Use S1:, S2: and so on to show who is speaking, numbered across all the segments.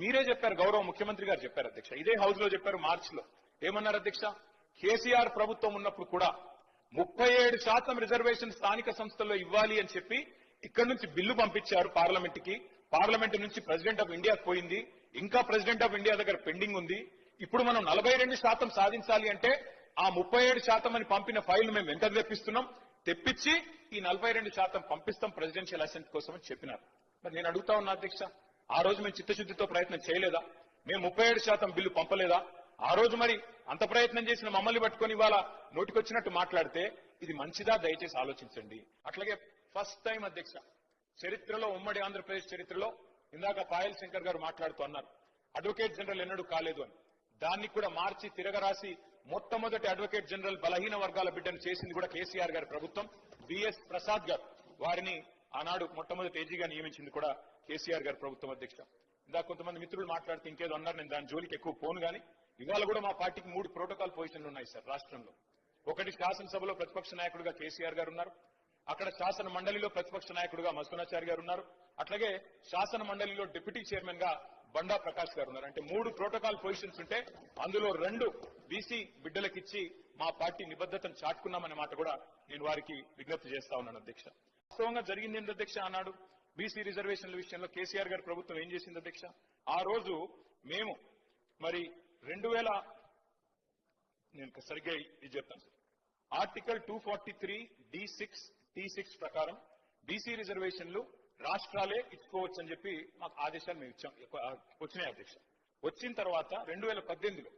S1: మీరే చెప్పారు గౌరవ ముఖ్యమంత్రి గారు చెప్పారు అధ్యక్ష. ఇదే హౌస్లో చెప్పారు మార్చ్లో ఏమన్నారు అధ్యక్ష? కేసీఆర్ ప్రభుత్వం ఉన్నప్పుడు కూడా ముప్పై ఏడు శాతం రిజర్వేషన్ స్థానిక సంస్థల్లో ఇవ్వాలి అని చెప్పి ఇక్కడి నుంచి బిల్లు పంపించారు పార్లమెంట్కి పార్లమెంట్ నుంచి ప్రెసిడెంట్ ఆఫ్ ఇండియా పోయింది. ఇంకా ప్రెసిడెంట్ ఆఫ్ ఇండియా దగ్గర పెండింగ్ ఉంది. ఇప్పుడు మనం నలభై రెండు శాతం సాధించాలి అంటే ఆ ముప్పై ఏడు శాతం అని పంపిన ఫైల్ మేము వెంట తెప్పిస్తున్నాం? తెప్పించి ఈ నలభై రెండు శాతం పంపిస్తాం ప్రెసిడెన్షియల్ అసెంట్ కోసం అని చెప్పినారు. మరి నేను అడుగుతా ఉన్నా అధ్యక్ష ఆ రోజు మేము చిత్తశుద్ధితో ప్రయత్నం చేయలేదా? మేము ముప్పై ఏడు శాతం బిల్లు పంపలేదా? ఆ రోజు మరి అంత ప్రయత్నం చేసిన మమ్మల్ని పట్టుకొని ఇవాళ నోటికొచ్చినట్టు మాట్లాడితే ఇది మంచిదా? దయచేసి ఆలోచించండి. అట్లాగే ఫస్ట్ టైం అధ్యక్ష చరిత్రలో ఉమ్మడి ఆంధ్రప్రదేశ్ చరిత్రలో ఇందాక పాయల్ శంకర్ గారు మాట్లాడుతూ అన్నారు అడ్వకేట్ జనరల్ ఎన్నడూ కాలేదు అని. దాన్ని కూడా మార్చి తిరగరాసి మొట్టమొదటి అడ్వకేట్ జనరల్ బలహీన వర్గాల బిడ్డను చేసింది కూడా కేసీఆర్ గారి ప్రభుత్వం. బిఎస్ ప్రసాద్ గారు వారిని ఆనాడు మొట్టమొదటి ఏజీగా నియమించింది కూడా కేసీఆర్ గారు ప్రభుత్వం అధ్యక్ష. ఇందాక కొంతమంది మిత్రులు మాట్లాడితే ఇంకేదో అన్నారు నేను దాని జోలికి ఎక్కువ పోను కానీ ఇవాళ కూడా మా పార్టీకి మూడు ప్రోటోకాల్ పొజిషన్లు ఉన్నాయి సార్ రాష్ట్రంలో. ఒకటి శాసనసభలో ప్రతిపక్ష నాయకుడిగా కేసీఆర్ గారు ఉన్నారు. అక్కడ శాసన మండలిలో ప్రతిపక్ష నాయకుడిగా మస్తునాచారి గారు ఉన్నారు. అట్లాగే శాసన మండలిలో డిప్యూటీ చైర్మన్గా బండా ప్రకాష్ గారు ఉన్నారు. అంటే మూడు ప్రోటోకాల్ పొజిషన్స్ ఉంటే అందులో రెండు బీసీ బిడ్డలకిచ్చి మా పార్టీ నిబద్ధతను చాటుకున్నామనే మాట కూడా నేను వారికి విజ్ఞప్తి చేస్తా ఉన్నాను అధ్యక్ష. వాస్తవంగా జరిగింది ఏంటి అధ్యక్ష అన్నాడు? బీసీ రిజర్వేషన్ల విషయంలో కేసీఆర్ గారి ప్రభుత్వం ఏం చేసింది అధ్యక్ష? ఆ రోజు మేము మరి రెండు వేల నేను సరిగ్గా ఇది చెప్తాను sir. Article two forty three D six T six ప్రకారం బీసీ రిజర్వేషన్లు రాష్ట్రాలే ఇచ్చుకోవచ్చు అని చెప్పి మాకు ఆదేశాలు మేము ఇచ్చాం. వచ్చినాయి అధ్యక్ష. వచ్చిన తర్వాత రెండు వేల పద్దెనిమిదిలో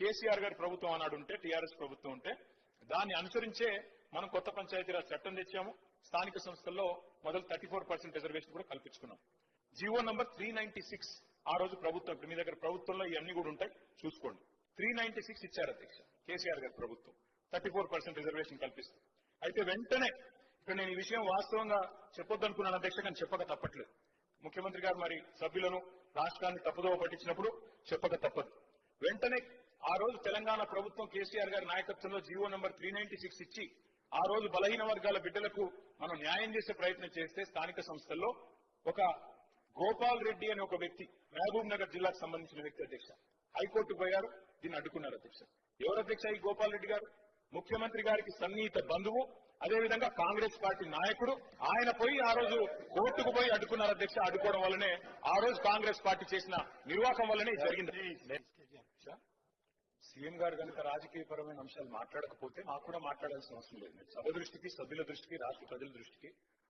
S1: కేసీఆర్ గారి ప్రభుత్వం అన్నాడు ఉంటే టీఆర్ఎస్ ప్రభుత్వం ఉంటే దాన్ని అనుసరించే మనం కొత్త పంచాయతీరాజ్ చట్టం తెచ్చాము. స్థానిక సంస్థల్లో మొదలు థర్టీ ఫోర్ పర్సెంట్ రిజర్వేషన్ కూడా కల్పించుకున్నాం. GO number three ninety six ఆ రోజు ప్రభుత్వం ఇప్పుడు మీ దగ్గర ప్రభుత్వంలో ఇవన్నీ కూడా ఉంటాయి చూసుకోండి. త్రీ నైన్టీ సిక్స్ ఇచ్చారు అధ్యక్ష కేసీఆర్ గారి ప్రభుత్వం. థర్టీ ఫోర్ పర్సెంట్ రిజర్వేషన్ కల్పిస్తుంది అయితే వెంటనే ఇక్కడ నేను ఈ విషయం వాస్తవంగా చెప్పొద్దనుకున్నాను అధ్యక్ష కానీ చెప్పక తప్పట్లేదు. ముఖ్యమంత్రి గారు మరి సభ్యులను రాష్ట్రాన్ని తప్పుదోవ పట్టించినప్పుడు చెప్పక తప్పదు. వెంటనే ఆ రోజు తెలంగాణ ప్రభుత్వం కేసీఆర్ గారి నాయకత్వంలో GO number three ninety six ఇచ్చి ఆ రోజు బలహీన వర్గాల బిడ్డలకు మనం న్యాయం చేసే ప్రయత్నం చేస్తే స్థానిక సంస్థల్లో ఒక గోపాల్ రెడ్డి అనే ఒక వ్యక్తి మహబూబ్ నగర్ జిల్లాకు సంబంధించిన వ్యక్తి అధ్యక్ష. హైకోర్టు పోయారు దీన్ని అడ్డుకున్నారు అధ్యక్ష. ఎవరు అధ్యక్ష ఈ గోపాల్ రెడ్డి గారు? ముఖ్యమంత్రి గారికి సన్నిహిత బంధువు అదేవిధంగా కాంగ్రెస్ పార్టీ నాయకుడు. ఆయన పోయి ఆ రోజు కోర్టుకు పోయి అడ్డుకున్నారు అధ్యక్ష. అడ్డుకోవడం వల్లనే ఆ రోజు కాంగ్రెస్ పార్టీ చేసిన నిర్వాహకం వల్లనే జరిగింది. సీఎం గారు కనుక రాజకీయపరమైన అంశాలు మాట్లాడకపోతే మాకు కూడా మాట్లాడాల్సిన అవసరం లేదు. సభ దృష్టికి సభ్యుల దృష్టికి రాష్ట్ర ప్రజల దృష్టికి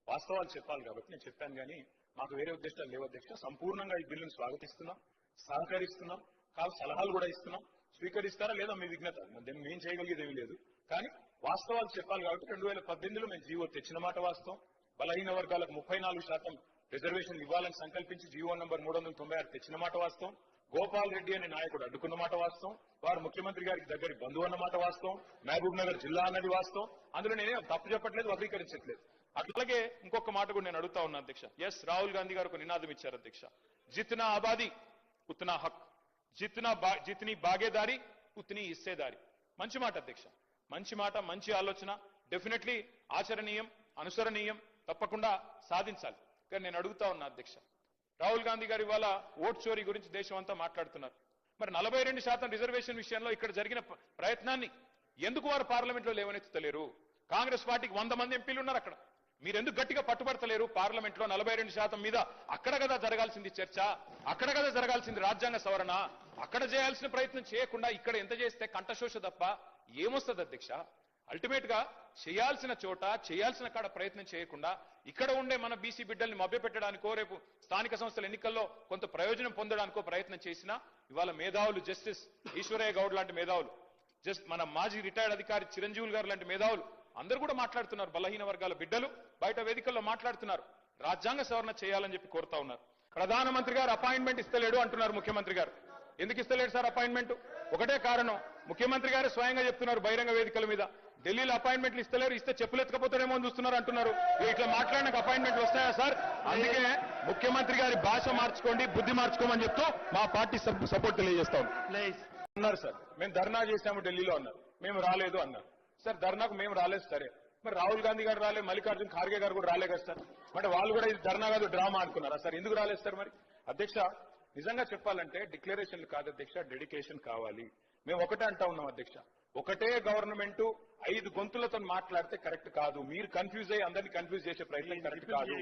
S1: వాస్తవాలు చెప్పాలి కాబట్టి నేను చెప్పాను కానీ మాకు వేరే ఉద్దేశాలు లేవు అధ్యక్ష. సంపూర్ణంగా ఈ బిల్లును స్వాగతిస్తున్నాం సహకరిస్తున్నాం కాదు సలహాలు కూడా ఇస్తున్నాం. స్వీకరిస్తారా లేదా మీ విఘ్నత? దాన్ని మేము చేయగలిగేది ఏమీ లేదు. కానీ వాస్తవాలు చెప్పాలి కాబట్టి రెండు వేల పద్దెనిమిదిలో మేము జీవో తెచ్చిన మాట వాస్తవం. బలహీన వర్గాలకు ముప్పై నాలుగు శాతం రిజర్వేషన్ ఇవ్వాలని సంకల్పించి జీవో నంబర్ మూడు వందల తొంభై ఆరు తెచ్చిన మాట వాస్తవం. గోపాల్ రెడ్డి అనే నాయకుడు అడ్డుకున్న మాట వాస్తవం. వారు ముఖ్యమంత్రి గారికి దగ్గరి బంధువు అన్న మాట వాస్తవం. మహబూబ్ నగర్ జిల్లా అన్నది వాస్తవం. అందులో నేనే తప్పు చెప్పట్లేదు వక్రీకరించట్లేదు. అట్లాగే ఇంకొక మాట కూడా నేను అడుగుతా ఉన్నా అధ్యక్ష. ఎస్ రాహుల్ గాంధీ గారు ఒక నినాదం ఇచ్చారు అధ్యక్ష. జిత్నా ఆబాది ఉత్నా హక్. జిత్నా బా- జిత్ని బాగేదారి ఉత్ని ఇస్సేదారి. మంచి మాట అధ్యక్ష. మంచి మాట మంచి ఆలోచన. డెఫినెట్లీ ఆచరణీయం అనుసరణీయం తప్పకుండా సాధించాలి. కానీ నేను అడుగుతా ఉన్నా అధ్యక్ష. రాహుల్ గాంధీ గారు ఇవాళ ఓట్ చోరీ గురించి దేశం అంతా మాట్లాడుతున్నారు. మరి నలభై రెండు శాతం రిజర్వేషన్ విషయంలో ఇక్కడ జరిగిన ప్రయత్నాన్ని ఎందుకు వారు పార్లమెంట్లో లేవనెత్తుతలేరు? కాంగ్రెస్ పార్టీకి వంద మంది ఎంపీలు ఉన్నారు అక్కడ. మీరు ఎందుకు గట్టిగా పట్టుబడతలేరు? పార్లమెంట్లో నలభై రెండు శాతం మీద అక్కడ కదా జరగాల్సింది చర్చ అక్కడ కదా జరగాల్సింది రాజ్యాంగ సవరణ. అక్కడ చేయాల్సిన ప్రయత్నం చేయకుండా ఇక్కడ ఎంత చేస్తే కంఠశోష తప్ప ఏమొస్తుంది అధ్యక్ష? అల్టిమేట్గా చేయాల్సిన చోట చేయాల్సిన కాడ ప్రయత్నం చేయకుండా ఇక్కడ ఉండే మన బీసీ బిడ్డల్ని మభ్యపెట్టడానికో రేపు స్థానిక సంస్థల ఎన్నికల్లో కొంత ప్రయోజనం పొందడానికో ప్రయత్నం చేసినా ఇవాళ మేధావులు జస్టిస్ ఈశ్వరయ్య గౌడ్ లాంటి మేధావులు జస్ట్ మన మాజీ రిటైర్డ్ అధికారి చిరంజీవులు గారు లాంటి మేధావులు అందరూ కూడా మాట్లాడుతున్నారు. బలహీన వర్గాల బిడ్డలు బయట వేదికల్లో మాట్లాడుతున్నారు. రాజ్యాంగ సవరణ చేయాలని చెప్పి కోరుతా ఉన్నారు. ప్రధానమంత్రి గారు అపాయింట్మెంట్ ఇస్తలేడు అంటున్నారు ముఖ్యమంత్రి గారు. ఎందుకు ఇస్తలేడు సార్ అపాయింట్మెంట్? ఒకటే కారణం. ముఖ్యమంత్రి గారు స్వయంగా చెప్తున్నారు బహిరంగ వేదికల మీద. ఢిల్లీలో అపాయింట్మెంట్లు ఇస్తలేరు ఇస్తే చెప్పులు ఎత్తుకపోతారేమో అని చూస్తున్నారు అంటున్నారు. ఇట్లా మాట్లాడినాక అపాయింట్మెంట్ వస్తాయా సార్? అందుకే ముఖ్యమంత్రి గారి భాష మార్చుకోండి బుద్ధి మార్చుకోమని చెప్తూ మా పార్టీ సపోర్ట్ తెలియజేస్తాం అన్నారు సార్. మేము ధర్నా చేశాము ఢిల్లీలో అన్నారు. మేము రాలేదు అన్నారు. సార్ ధర్నాకు మేము రాలేదు సరే. మరి రాహుల్ గాంధీ గారు రాలే మల్లికార్జున్ ఖార్గే గారు కూడా రాలే కదా సార్. మరి వాళ్ళు కూడా ఇది ధర్నా కాదు డ్రామా అనుకున్నారా సార్? ఎందుకు రాలేదు సార్ మరి? అధ్యక్ష నిజంగా చెప్పాలంటే డిక్లరేషన్లు కాదు అధ్యక్ష డెడికేషన్ కావాలి. మేము ఒకటే అంటా ఉన్నాం అధ్యక్ష. ఒకటే గవర్నమెంట్ ఐదు గొంతులతో మాట్లాడితే కరెక్ట్ కాదు. మీరు కన్ఫ్యూజ్ అయ్యి అందరినీ కన్ఫ్యూజ్ చేసే ప్రయత్నం కరెక్ట్ కాదు.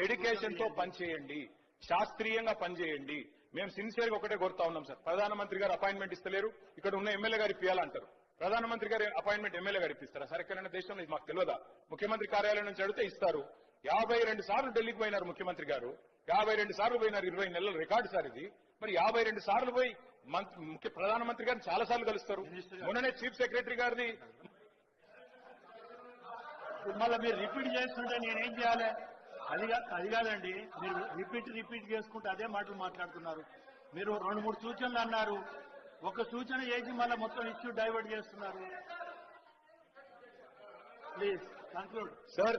S1: డెడికేషన్తో పనిచేయండి శాస్త్రీయంగా పనిచేయండి మేము సిన్సియర్గా ఒకటే కోరుతా ఉన్నాం సార్. ప్రధానమంత్రి గారు అపాయింట్మెంట్ ఇస్తలేరు. ఇక్కడ ఉన్న ఎమ్మెల్యే గారు ఇప్పియాలంటారు. ప్రధానమంత్రి గారు అపాయింట్మెంట్ ఎమ్మెల్యే గారు ఇప్పిస్తారా? సరే ఎక్కడైనా దేశంలో ఇది మాకు తెలియదా? ముఖ్యమంత్రి కార్యాలయం నుంచి అడిగితే ఇస్తారు. యాభై రెండు సార్లు ఢిల్లీకి పోయినారు ముఖ్యమంత్రి గారు. యాభై రెండు సార్లు పోయినారు. ఇరవై నెలల రికార్డు సార్ ఇది. మరి యాభై రెండు సార్లు పోయి ముఖ్య ప్రధానమంత్రి గారిని చాలా సార్లు కలుస్తారు. మొన్ననే చీఫ్ సెక్రటరీ గారిది
S2: మళ్ళీ మీరు రిపీట్ చేస్తుంటే నేనేం చేయాలి? అది అది కాదండి. మీరు రిపీట్ రిపీట్ చేసుకుంటే అదే మాటలు మాట్లాడుతున్నారు. మీరు రెండు మూడు సూచనలు అన్నారు. ఒక సూచన చేసి మళ్ళీ మొత్తం ఇష్యూ డైవర్ట్ చేస్తున్నారు. ప్లీజ్ కన్క్లూడ్
S1: సార్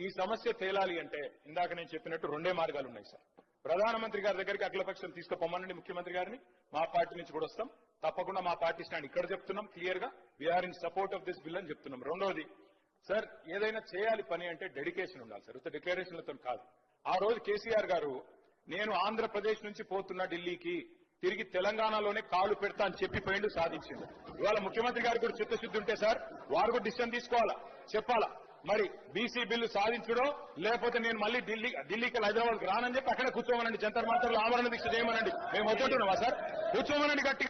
S1: ఈ సమస్య తేలాలి అంటే ఇందాక నేను చెప్పినట్టు రెండే మార్గాలు ఉన్నాయి సార్. ప్రధానమంత్రి గారి దగ్గరికి అఖిలపక్షం తీసుకుపోమనండి ముఖ్యమంత్రి గారిని. మా పార్టీ నుంచి కూడా వస్తాం. తప్పకుండా మా పార్టీ స్టాండ్ ఇక్కడ చెప్తున్నాం క్లియర్గా. We are in support of this bill అని చెప్తున్నాం. రెండోది సార్ ఏదైనా చేయాలి పని అంటే డెడికేషన్ ఉండాలి సార్. ఉత్త డిక్లరేషన్లతో కాదు. ఆ రోజు కేసీఆర్ గారు నేను ఆంధ్రప్రదేశ్ నుంచి పోతున్నా ఢిల్లీకి తిరిగి తెలంగాణలోనే కాలు పెడతా అని చెప్పి పోయిండు సాధించిండు. ఇవాళ ముఖ్యమంత్రి గారు కూడా చిత్తశుద్ధి ఉంటే సార్ వారు కూడా డిసిషన్ తీసుకోవాలా? చెప్పాలా? మరి బీసీ బిల్లు సాధించడో లేకపోతే నేను మళ్ళీ ఢిల్లీ ఢిల్లీకి హైదరాబాద్ రానని చెప్పి అక్కడ కూర్చోమనండి జంతర్ మంతర్లు ఆమరణ దీక్ష చేయమనండి. మేము వద్దంటున్నామా సార్? కూర్చోమనండి గట్టి.